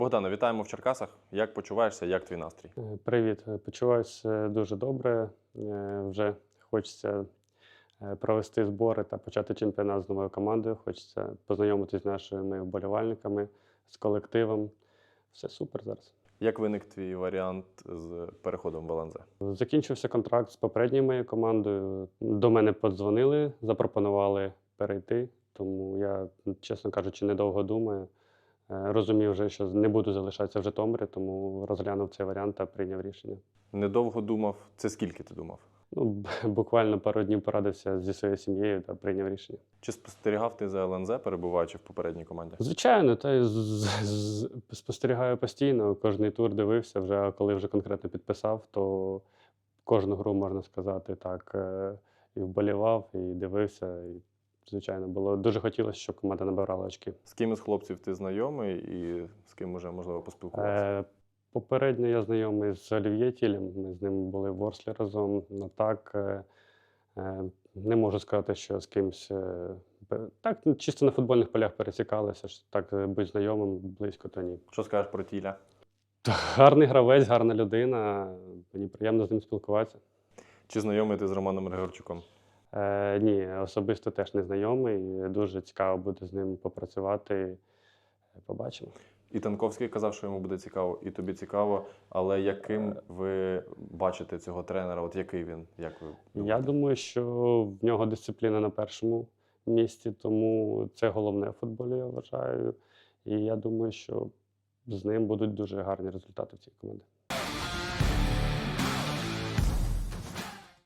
Богдане, вітаємо в Черкасах. Як почуваєшся? Як твій настрій? Е, Привіт, Е, почуваюся дуже добре. Е, Вже хочеться е, провести збори та почати чемпіонат з новою командою. Хочеться познайомитися з нашими вболівальниками, з колективом. Все супер зараз. Як виник твій варіант з переходом в ЛНЗ? Закінчився контракт з попередньою моєю командою. До мене подзвонили, запропонували перейти. Тому я, чесно кажучи, недовго думаю. Е, Розумів вже, що не буду залишатися в Житомирі, тому розглянув цей варіант та прийняв рішення. Недовго думав. Це скільки ти думав? Ну, буквально пару днів порадився зі своєю сім'єю та прийняв рішення. Чи спостерігав ти за ЛНЗ, перебуваючи в попередній команді? Звичайно, та спостерігаю постійно. Кожний тур дивився. Вже а коли вже конкретно підписав, то кожну гру можна сказати так. е, І вболівав, і дивився. І, звичайно, було дуже хотілося, щоб команда набирала очки. З ким із хлопців ти знайомий і з ким уже можливо поспілкувався? Е, Попередньо я знайомий з Олів'є Тілем. Ми з ним були в Ворслі разом. Ну так е, е, не можу сказати, що з кимсь. е, Так, чисто на футбольних полях пересікалися, ж так е, будь знайомим близько, то ні. Що скажеш про тіля? Гарний гравець, гарна людина. Мені приємно з ним спілкуватися. Чи знайомий ти з Романом Григорчуком? Е, ні, особисто теж не знайомий. Дуже цікаво буде з ним попрацювати. Побачимо. І Танковський казав, що йому буде цікаво, і тобі цікаво. Але яким ви бачите цього тренера? От який він? Як ви Я думаю, що в нього дисципліна на першому місці, тому це головне в футболі, я вважаю. І я думаю, що з ним будуть дуже гарні результати в цій команді.